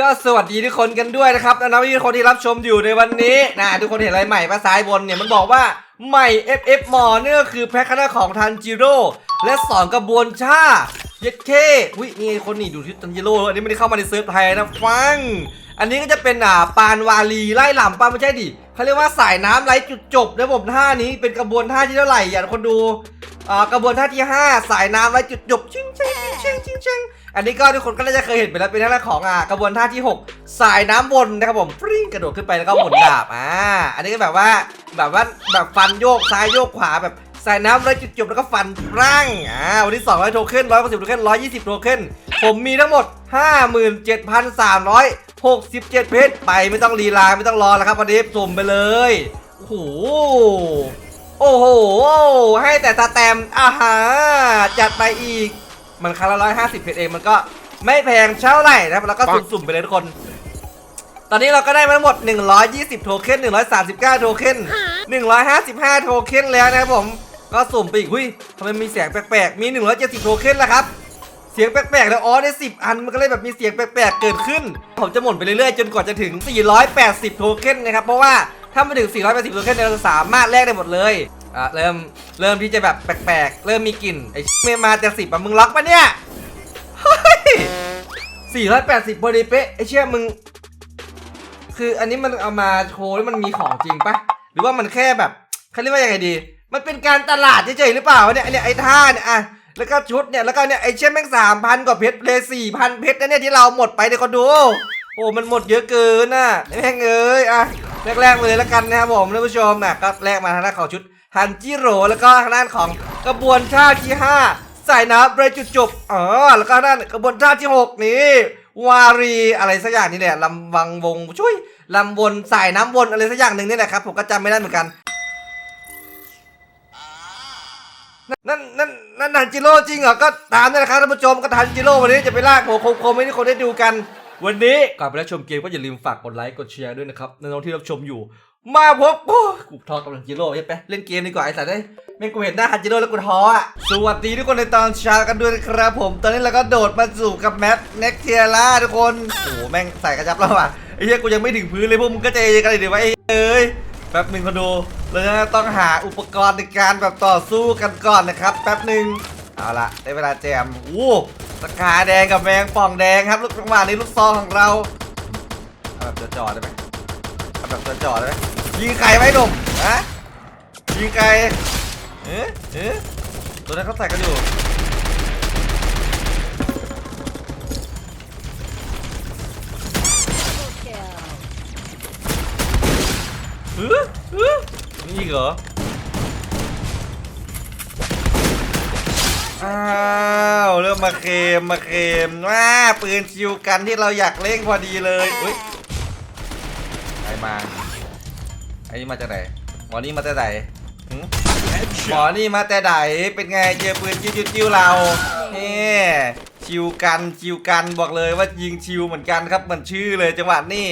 ก็สวัสดีทุกคนกันด้วยนะครับนะทุกคนที่รับชมอยู่ในวันนี้นะทุกคนเห็นอะไรใหม่ปะซ้ายบนเนี่ยมันบอกว่าใหม่ FF มอเนี่ยก็คือแพ็คคณะของทันจิโร่และสอนกระบวนชาเย็ดเคอุ้ยนี่คนนี่ดูที่ทันจิโร่อันนี้ไม่ได้เข้ามาในเซิร์ฟไทยนะฟัง อันนี้ก็จะเป็นอ่าปานวาลีไล่หล่ำปานไม่ใช่ดิเขาเรียกว่าสายน้ำไร้จุดจบนะผมท่านี้เป็นกระบวนท่าที่เท่าไหร่อย่าคนดู กระบวนท่าที่ 5 สายน้ำไร้จุดจบชิงชิงชิงชิงชิงอันนี้ก็ทุกคนก็น่าจะเคยเห็นไปแล้วเป็นท่าของอ่ากระบวนท่าที่ 6 สายน้ำวนนะครับผมฟริ้งกระโดดขึ้นไปแล้วก็หมุนดาบอ่าอันนี้ก็แบบว่าแบบว่าแบบฟันโยกซ้ายโยกขวาแบบสายน้ำไร้จุดจบแล้วก็ฟันร่างอ่าวันที่200โทเค็น110โทเค็น120โทเค็นผมมีทั้งหมด 57,367 เพชรไปไม่ต้องลีลาไม่ต้องรอแล้วครับวันนี้สุ่มไปเลยโอ้โห โอ้โห ให้แต่ตาแตมอ่าฮะจัดไปอีก มันครั้งละร้อยห้าสิบเพชรเองมันก็ไม่แพงเท่าไหร่นะครับ แล้วก็สุ่มๆไปเลยทุกคน ตอนนี้เราก็ได้มาทั้งหมด 120 โทเค็น 139 โทเค็น 155 โทเค็นแล้วนะครับผม ก็สุ่มไปอีก หุ้ยทำไมมีเสียงแปลกๆ มี 170 โทเค็นแล้วครับ เสียงแปลกๆ แล้วอ๋อได้ 10 อัน มันก็เลยแบบมีเสียงแปลกๆ เกิดขึ้น ผมจะหมุนไปเรื่อยๆ จนกว่าจะถึง 480 โทเค็นนะครับ เพราะว่าถ้ามาถึง 480โทเค็นเนี่ยเราสามารถแลกได้หมดเลย อะเริ่มเริ่มที่จะแบบแปลกๆ เริ่มมีกลิ่นไอ้เมมาแต่สิบอะมึงล็อกปะเนี่ยเฮ้ย480บอดีเป๊ะไอ้เชี่ยมึง คืออันนี้มันเอามาโชว์แล้วมันมีของจริงปะหรือว่ามันแค่แบบเขาเรียกว่ายังไงดี มันเป็นการตลาดเฉยๆหรือเปล่าเนี่ยเนี่ยไอ้ท่าเนี่ยอะแล้วก็ชุดเนี่ยแล้วก็เนี่ยไอ้เช่นแม่งสามพันกว่าเพชรเลยสี่พันเพชรนะเนี่ยที่เราหมดไปเดี๋ยวคนดู โอ้มันหมดเยอะเกินน่ะแม่งเอ้ยอะ แรกๆเลยแล้วกันนะครับผมท่านผู้ชมนะก็แรกมาทางด้านของชุดฮันจิโร่แล้วก็ทางด้านของกระบวนท่าที่ห้าใส่น้ำเรจุดจบอ๋อแล้วก็ด้านกระบวนท่าที่หกนี่วารีอะไรสักอย่างนี่แหละลำวังวงช่วยลำวนสายน้ำวนอะไรสักอย่างหนึ่งนี่แหละครับผมก็จำไม่ได้เหมือนกันนั่นนั่นนั่นทันจิโร่จริงเหรอก็ตามนี่แหละครับท่านผู้ชมก็ทันจิโร่วันนี้จะไปลากหัวโคมๆให้ทุกคนได้ดูกัน วันนี้ก่อนไปรับชมเกมก็อย่าลืมฝากกดไลค์กดแชร์ด้วยนะครับน้องๆที่รับชมอยู่ มาพบกูทอกับทันจิโร่ใช่ไหมเล่นเกมดีกว่าไอ้สัตว์เอ้ยแม่งกูเห็นหน้าทันจิโร่แล้วกูท้ออะสวัสดีทุกคนในตอนเช้ากันด้วยนะครับผม ตอนนี้เราก็โดดมาสู่กับแมปเน็กเทียร่าทุกคนโอ้โหแม่งใส่กระจับแล้วอะไอ้เหี้ยกูยังไม่ถึงพื้นเลยพวกมึงก็ใจเย็นกันเลยดีวะไอ้เอ้ยแป๊บหนึ่งคนดูเราจะต้องหาอุปกรณ์ในการแบบต่อสู้กันก่อนนะครับ แป๊บหนึ่งเอาละได้เวลาแจมโอ้ สกาแดงกับแมงป่องแดงครับลูกจังหวะนี้ลูกซองของเราเอาแบบจ่อๆได้ไหมเอาแบบจ่อๆได้ไหมยิงใครไว้หนุ่มฮะยิงใครเอ๊ะเอ๊ะตัวนั้นเขาใส่กันอยู่เฮ้ยเฮ้ยนี่อีกเหรอ อ้าวเริ่มมาเกมมาเกมว้าปืนชิวกันที่เราอยากเล่งพอดีเลยอุ้ยใครมาไอ้นี่มาจากไหนหมอนี่มาแต่ไหนหมอนี่มาแต่ไหนเป็นไงเจอปืนจิ้วจิ้วเราเฮ้ชิวกันชิวกันบอกเลยว่ายิงชิวเหมือนกันครับเหมือนชื่อเลยจังหวะนี้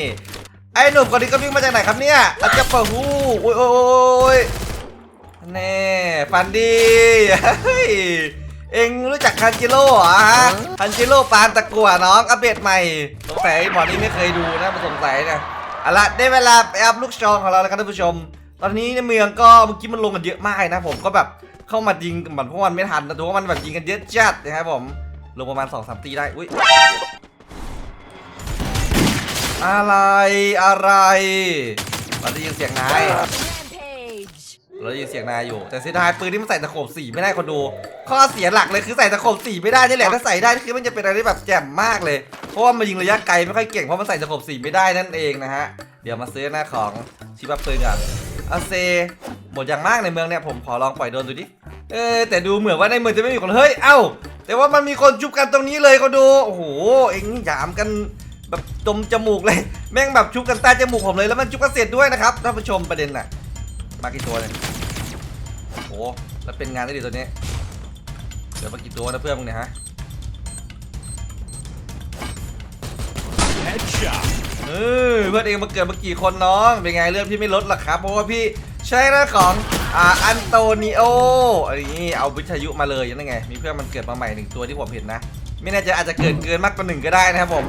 ไอ้หนุ่มคนนี้ก็วิ่งมาจากไหนครับเนี่ยอาจจะปะฮู้โอ้ยโอ้ยโอ้ยแน่ฟันดีเฮ้ย เองรู้จักคันจิโร่เหรอฮะคันจิโร่ปานตะกัวน้องอัปเดตใหม่สงสัยหมอนี่ไม่เคยดูนะมาสงสัยนะเอาละได้เวลาไปอัพลูกชองของเราแล้วครับท่านผู้ชม ตอนนี้ในเมืองก็เมื่อกี้มันลงกันเยอะมากนะผมก็แบบเข้ามายิงเหมือนพวกมันไม่ทันนะถือว่ามันแบบยิงกันเยอะจัดนะครับผมลงประมาณ2อสตีได้อุ้ยอะไรอะไรเราได้ยินเสียงนาย เราได้ยินเสียงนายอยู่ แต่เสียดายปืนที่มันใส่ตะโขบสีไม่ได้คนดู ข้อเสียหลักเลยคือใส่ตะโขบสีไม่ได้นี่แหละถ้าใส่ได้คือมันจะเป็นอะไรที่แบบแจ่มมากเลย เพราะว่ามันยิงระยะไกลไม่ค่อยเก่งเพราะมันใส่ตะโขบสีไม่ได้นั่นเองนะฮะ เดี๋ยวมาซื้อหน้าของชิบับปืนก่อนอาเซหมดอย่างมากในเมืองเนี่ยผมขอลองปล่อยโดนดูดิ เออแต่ดูเหมือนว่าในเมืองจะไม่มีคนเฮ้ย เอ้า แต่ว่ามันมีคนจุบกันตรงนี้เลยเขาดู โอ้โห เอ็งหยามกันแบบจมจมูกเลย แม่งแบบชุบกันใต้จมูกผมเลยแล้วมันชุบกันเสร็จด้วยนะครับท่านผู้ชมประเด็นน่ะ มากี่ตัวเนี่ย โอ้แล้วเป็นงานได้ดีตัวนี้เดี๋ยวมากี่ตัวนะเพื่อนมึงเนี่ยฮะ Headshot. เออเพื่อนเองมาเกิดมากี่คนน้อง เป็นไงเรื่องพี่ไม่ลดหรอกครับ เพราะว่าพี่ใช้หน้าของอ่าอันโตนิโออันนี้เอาวิทยุมาเลยยังไง มีเพื่อนมันเกิดมาใหม่หนึ่งตัวที่ผมเห็นนะ ไม่แน่ใจอาจจะเกิดเกินมากกว่าหนึ่งก็ได้นะครับผม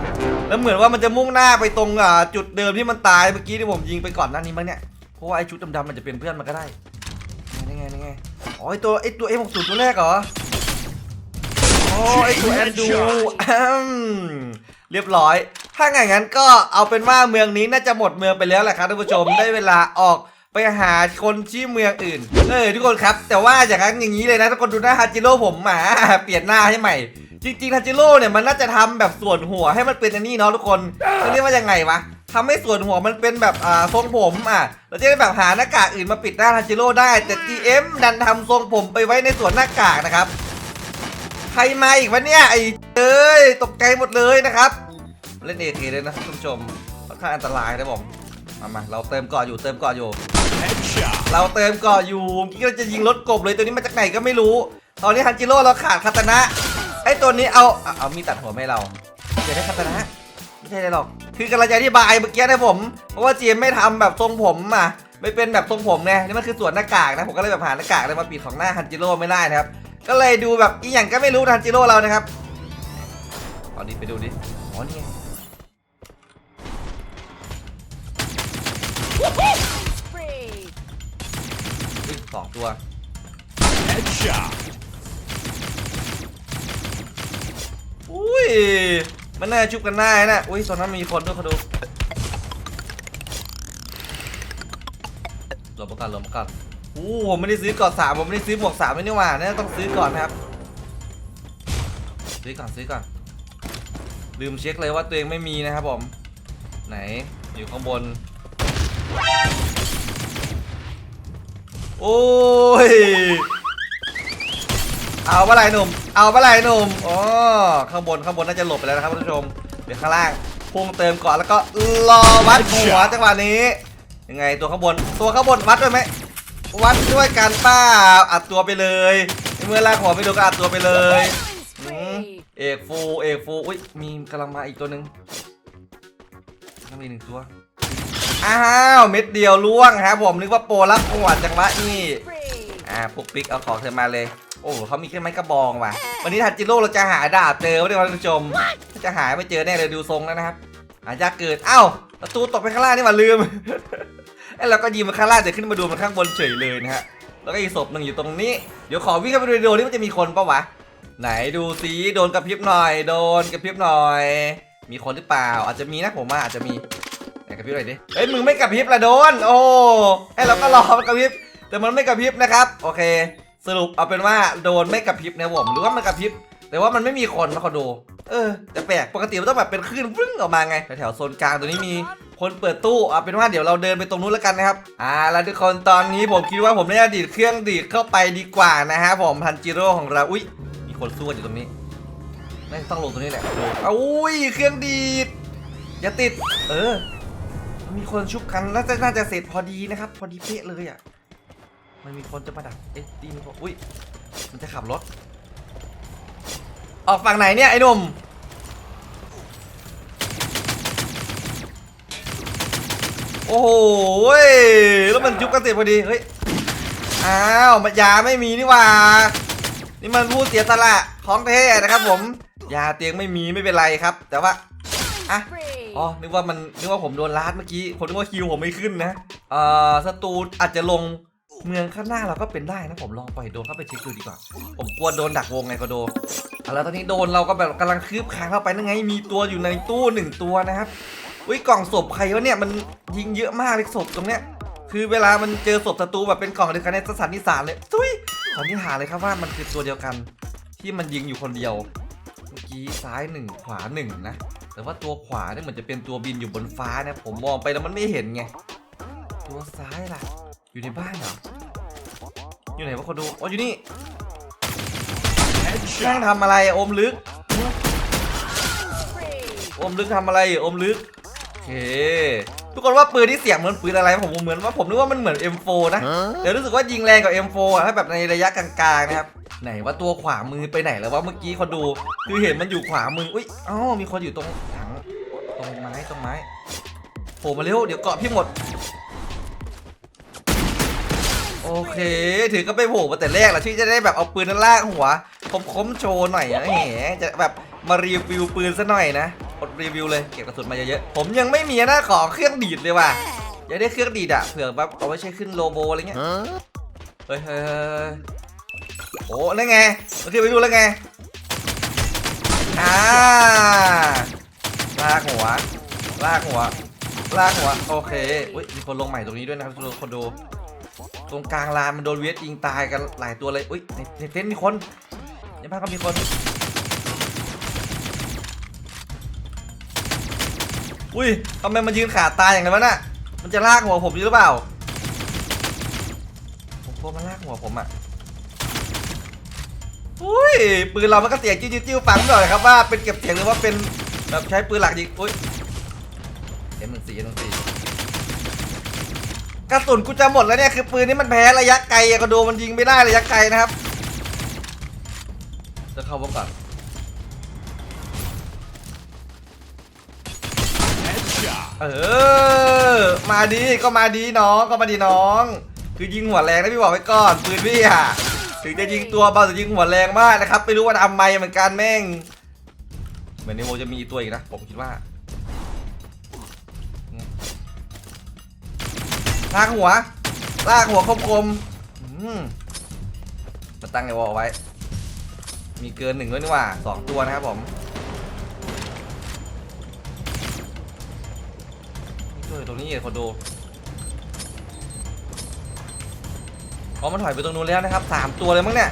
แล้วเหมือนว่ามันจะมุ่งหน้าไปตรงอ่าจุดเดิมที่มันตายเมื่อกี้ที่ผมยิงไปก่อนหน้านี้มั้งเนี่ย เพราะว่าไอ้ชุดดำๆมันจะเป็นเพื่อนมันก็ได้นี่ ไงนี่ไงอ๋อไอ้ตัวไอ้ตัว M60 ตัวแรกเหรออ๋อไอ้ตัวแอนดูอืมเรียบร้อย ถ้าอย่างนั้นก็เอาเป็นว่าเมืองนี้น่าจะหมดเมืองไปแล้วแหละครับท่านผู้ชมได้เวลาออกไปหาคนที่เมืองอื่นเออทุกคนครับ แต่ว่าอย่างนั้นอย่างนี้เลยนะทุกคนดูหน้าฮาจิโร่ผมหมาเปลี่ยนหน้าให้ใหม่ จริงๆฮาจิโร่เนี่ยมันน่าจะทำแบบส่วนหัวให้มันเป็นอันนี้เนาะทุกคนเขาเรียกว่ายังไงวะ ทำให้ส่วนหัวมันเป็นแบบอ่าทรงผมอะ เราจะได้แบบหาหน้ากากอื่นมาปิดหน้าฮาจิโร่ได้ แต่ GM ดันทำทรงผมไปไว้ในส่วนหน้ากากนะครับ ใครมาอีกวะเนี่ยไอ้เอ้ยตกใจหมดเลยนะครับ เล่นเอเคเลยนะท่านผู้ชมค่อนข้างอันตรายนะผมมามาเราเติมเกาะอยู่เติมเกาะอยู่ Headshot. เราเติมเกาะอยู่เมื่อกี้เราจะยิงรถกบเลยตัวนี้มาจากไหนก็ไม่รู้ ตอนนี้ฮันจิโร่เราขาดคาตานะไอ้ตัวนี้เอาเอาเอามีดตัดหัวไม่เราจะได้คาตานะ ไม่ใช่เลยหรอก คือกำลังจะอธิบายเมื่อกี้นะผม เพราะว่าเจมไม่ทำแบบทรงผมอะ ไม่เป็นแบบทรงผมไง นี่มันคือส่วนหน้ากากนะ ผมก็เลยแบบหาหน้ากากเลยมาปิดของหน้าฮันจิโร่ไม่ได้นะครับ ก็เลยดูแบบอีหยังก็ไม่รู้ฮันจิโร่เรานะครับเอาดิไปดูดิ อ๋อนี่ไง Spree. อุ๊ยสองตัว Headshot. อุ้ย มันน่าชุบกันได้นะอุ้ยตอนนั้นมีคนด้วยเขาดูหลบมาก่อนหลบมาก่อนอู้ผมไม่ได้ซื้อก่อนสามผมไม่ได้ซื้อหมวกสามไม่นี่หว่าเนี่ยต้องซื้อก่อนนะครับ ซื้อก่อนซื้อก่อน ลืมเช็คเลยว่าตัวเองไม่มีนะครับผม ไหนอยู่ข้างบน โอ้ย เอาปะไรหนุ่ม เอาปะไรหนุ่มอ๋อข้างบนข้างบนน่าจะหลบไปแล้วนะครับท่านผู้ชม เดี๋ยวข้างล่างพุ่งเติมก่อนแล้วก็รอวัดหัวจังหวะนี้ยังไงตัวข้างบนตัวข้างบนวัดด้วยไหมวัดด้วยกันปล่าอัดตัวไปเลยเมื่อลากหัวไม่โดนก็อัดตัวไปเลย Killing อืม spree. เอกฟูเอกฟูอุ้ยมีกำลังมาอีกตัวหนึ่งแล้วมีหนึ่งตัวอ้าวเม็ดเดียวล่วงครับผมนึกว่าโปรรับหัวจังหวะนี่อ่าปุ๊กปิ๊กเอาของเธอมาเลย อ้เขามีแค่ไม้กระบองว่ะ วันนี้ทันจิโร่เราจะหาดาบเจอไม่ได้ท่านผู้ชมจะหาไม่เจอแน่เลยดูทรงแล้วนะครับหายากเกินเอ้าประตูตกไปข้างล่างนี่หว่าลืมไอ้เราก็ยิงมาข้างล่างแต่ขึ้นมาดูมันข้างบนเฉยเลยนะฮะแล้วก็อีกศพหนึ่งอยู่ตรงนี้เดี๋ยวขอวิ่งเข้าไปดูดูนี่มันจะมีคนปะวะไหนดูซิโดนกระพริบหน่อย โดนกระพริบหน่อย มีคนหรือเปล่า อาจจะมีนะผมว่าอาจจะมีไหนกระพริบหน่อยดิเฮ้ยมึงไม่กระพริบละโดน โอ้ให้เราก็รอมันกระพริบแต่มันไม่กระพริบนะครับ โอเค สรุปเอาเป็นว่าโดนไม่กระพริบนะผมหรือว่ามันกระพริบ แต่ว่ามันไม่มีคนมาคอนโดเออแต่แปลกปกติมันต้องแบบเป็นคลื่นวึ่งออกมาไงแถวๆโซนกลางตัวนี้มีคนเปิดตู้เอาเป็นว่าเดี๋ยวเราเดินไปตรงนู้นแล้วกันนะครับอ่าแล้วทุกคนตอนนี้ผมคิดว่าผมน่าจะดีดเครื่องดีดเข้าไปดีกว่านะฮะผมพันจิโร่ของเราอุ้ยมีคนสู้อยู่ตรงนี้น่าจะต้องลงตรงนี้แหละดูเอาอุ้ยเครื่องดีดอย่าติด เออ มีคนชุบกันแล้วจะน่าจะเสร็จพอดีนะครับ พอดีเป๊ะเลยอะ มันมีคนจะมาดักเอ๊ะดีมีคนอุ้ยมันจะขับรถ ออกฝั่งไหนเนี่ยไอ้หนุ่มโอ้โหแล้วมันยุบกันเสร็จพอดี เฮ้ย อ้าวมันยาไม่มีนี่ว่า นี่มันผู้เสียสละของแท้นะครับผม ยาเตียงไม่มีไม่เป็นไรครับ แต่ว่า อะ อ๋อ นึกว่ามัน นึกว่าผมโดนลาดเมื่อกี้ ผมนึกว่าคิวผมไม่ขึ้นนะ เอ่อศัตรูอาจจะลง เมืองข้างหน้าเราก็เป็นได้นะผมลองปล่อยโดนเข้าไปเช็คดูดีกว่า ผมกลัวโดนดักวงไงก็โดนแล้วตอนนี้โดนเราก็แบบกำลังคืบคลานเข้าไปนั่นไง มีตัวอยู่ในตู้หนึ่งตัวนะครับอุ้ยกล่องศพใครวะเนี่ยมันยิงเยอะมากเลยศพตรงเนี้ยคือเวลามันเจอศพศัตรูแบบเป็นกล่องเดียวกันในสถานนิสานเลยทุยขอนิหาเลยครับว่ามันคือตัวเดียวกัน ที่มันยิงอยู่คนเดียวเมื่อกี้ซ้ายหนึ่งขวาหนึ่งนะแต่ว่าตัวขวาเนี่ยเหมือนจะเป็นตัวบินอยู่บนฟ้านะผมมองไปแล้วมันไม่เห็นไง ตัวซ้ายล่ะ อยู่ในบ้านเหรอ อยู่ไหนวะคนดูอ๋ออยู่นี่นั่ง Headshot. ทำอะไรอะอมลึก Spree. อมลึกทำอะไรอมลึกโอเคทุกคนว่าปืนที่เสียงเหมือนปืนอะไรผมเหมือนว่าผมนึกว่ามันเหมือน M4 นะเดี๋ยวรู้สึกว่ายิงแรงกว่า M4 อะถ้าแบบในระยะกลางๆนะครับไหนว่าตัวขวามือไปไหนแล้วว่าเมื่อกี้คนดูคือเห็นมันอยู่ขวามืออุ้ยอ๋อมีคนอยู่ตรงถังตรงไม้ตรงไม้โผล่มาเร็วเดี๋ยวเกาะพี่หมด โอเค ถือก็ไปโผล่มาแต่แรกแหละที่จะได้แบบเอาปืนนั้นลากหัวคมๆโชว์หน่อยนะแหมจะแบบมารีวิวปืนซะหน่อยนะกดรีวิวเลยเก็บกระสุนมาเยอะๆผมยังไม่มีนะขอเครื่องดีดเลยว่ะอยากได้เครื่องดีดอะเผื่อแบบเอาไว้ใช้ขึ้นโลโบอะไรเงี้ยเฮ้ยเฮ้ยเฮ้ยโอ้แล้วไงเราที่ไปดูแล้วไงอ่าลากหัวลากหัวลากหัวโอเคอุ้ยมีคนลงใหม่ตรงนี้ด้วยนะครับทุกคนดู ตรงกลางลานมันโดนเวทยิงตายกันหลายตัวเลยอุ้ยในในเต็นท์มีคนในบ้านก็มีคนอุ้ยทำไมมันยืนขาตายอย่างนั้นวะน่ะมันจะลากหัวผมอยู่หรือเปล่าผมกลัวมันลากหัวผมอะอุ้ยปืนเรามันก็เสียงจิ้วจิ้วฟังไม่อยครับว่าเป็นเก็บเสียงหรือว่าเป็นแบบใช้ปืนหลักยิงอุ้ยเอ็มหนึ่งสี่เอ็มหนึ่งสี่ กระสุนกูจะหมดแล้วเนี่ยคือปืนนี้มันแพ้ระยะไกลอะก็ดูมันยิงไม่ได้ระยะไกลนะครับ จะเข้าวงก่อน Headshot. เออ มาดีก็มาดีน้องก็มาดีน้อง คือยิงหัวแรงนะพี่บอกไว้ก่อนปืนพี่อะถึงจะยิงตัวเบาแต่ยิงหัวแรงมากนะครับไม่รู้ว่าทำไมเหมือนกันแม่ง เหมือนในโมจะมีตัวอีกนะผมคิดว่า ลากหัว ลากหัวคมคมมาตั้งในวอลไว้ มีเกินหนึ่งด้วยนี่หว่าสองตัวนะครับผมนี่ตัวอยู่ตรงนี้เองคนดูอ๋อมันถอยไปตรงนู้นแล้วนะครับสามตัวเลยมั้งเนี่ย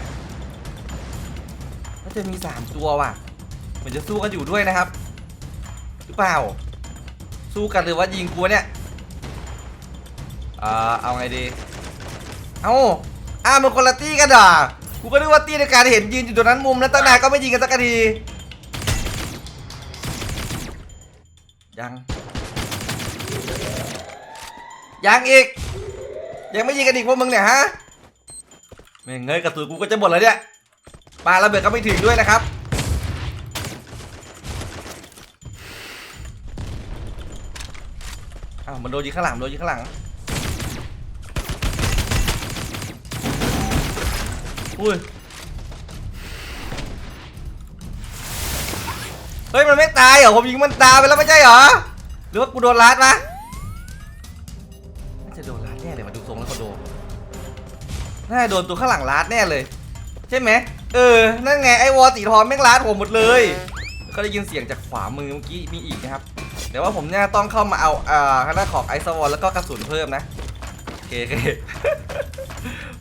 น่าจะมีสามตัวว่ะเหมือนจะสู้กันอยู่ด้วยนะครับ หรือเปล่า สู้กันหรือว่ายิงกูเนี่ย อ่าเอาไงดี เอาอ้ามันคนละตี้กันด่ากูก็นึกว่าตี้ในการเห็นยืนอยู่ตรงนั้นมุมนั้นตั้งนานก็ไม่ยิงกันสักที ยัง ยังอีก ยังไม่ยิงกันอีกพวกมึงเนี่ยฮะแม่งเงยกระสุนกูก็จะหมดแล้วเนี่ยปาระเบิดก็ไม่ถึงด้วยนะครับอ้าวมันโดนยิงข้างหลังโดนยิงข้างหลัง อุ้ย เฮ้ย มันไม่ตายเหรอ ผมยิงมันตายไปแล้วไม่ใช่เหรอ หรือว่ากูโดนลัดวะน่าจะโดนลัดแน่เลยมาดูทรงแล้วก็โดน น่าจะโดนตัวข้างหลังลัดแน่เลย ใช่ไหม เออ นั่นไงไอ้วอสีทองแม่งลัดผมหมดเลยก็ได้ยินเสียงจากขวามือเมื่อกี้มีอีกนะครับแต่ว่าผมเนี่ยต้องเข้ามาเอาอ่าคณะของไอซ์วอลแล้วก็กระสุนเพิ่มนะโอเคโอเค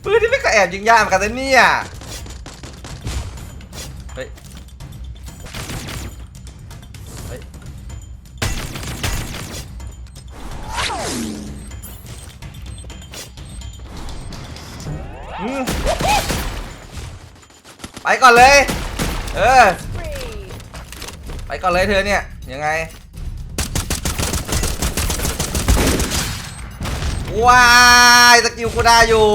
ปืนที่ไม่ก็แอบยิงยากเหมือนกันนะเนี่ยเฮ้ยเฮ้ยอืมไปก่อนเลย เออ ไปก่อนเลยเธอเนี่ย ยังไง ว้ายสกิลกูได้อยู่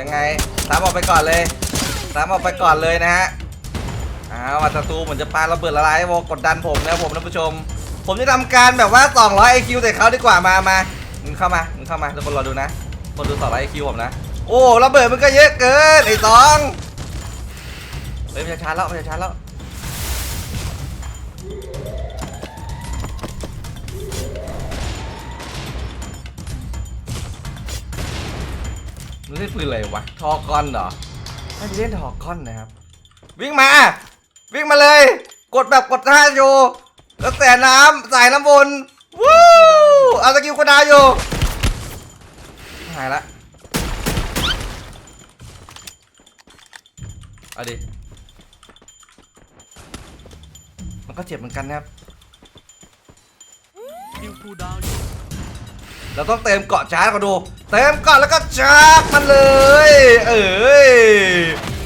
ยังไงสามออกไปก่อนเลยสามออกไปก่อนเลยนะฮะอ้าวมาศัตรูเหมือนจะปาระเบิดละลายวกดดันผมนะผมท่านผู้ชม ผมจะทำการแบบว่า 200 IQ ใส่เขาดีกว่ามามามึงเข้ามามึงเข้ามาทุกคนรอดูนะคนดู200 IQ ผมนะ โอ้ระเบิดมันก็เยอะเกินไอ้สองเฮ้ยมันจะชาร์จแล้วมันจะชาร์จแล้ว่ปืนอะไรวะ ทอกอนเหรอน่าจะเล่นทอกอนนะครับ วิ่งมา วิ่งมาเลย กดแบบกดท่าอยู่กระแสน้ำใส่น้ำบนวู้เอาสกิลโคดาอยู่หายละเอาดิ มันก็เจ็บเหมือนกันนะครับ Kill cooldown อยู่ เราต้องเติมเกาะชาร์จก่อนดู เติมก่อนแล้วก็ชาร์จมันเลย เอ้ย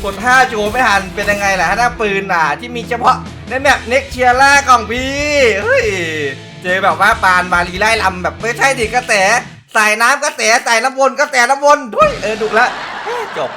กด5โจไม่หันเป็นยังไงล่ะหน้าปืนอะที่มีเฉพาะในแมปเน็กเชียร่ากล่องพี่ เฮ้ย เจอแบบว่าปานมาลีไล่ลำแบบไม่ใช่ดิกระแสใส่น้ำกระแสใส่น้ำวนกระแสน้ำวนด้วยเออดุละจบ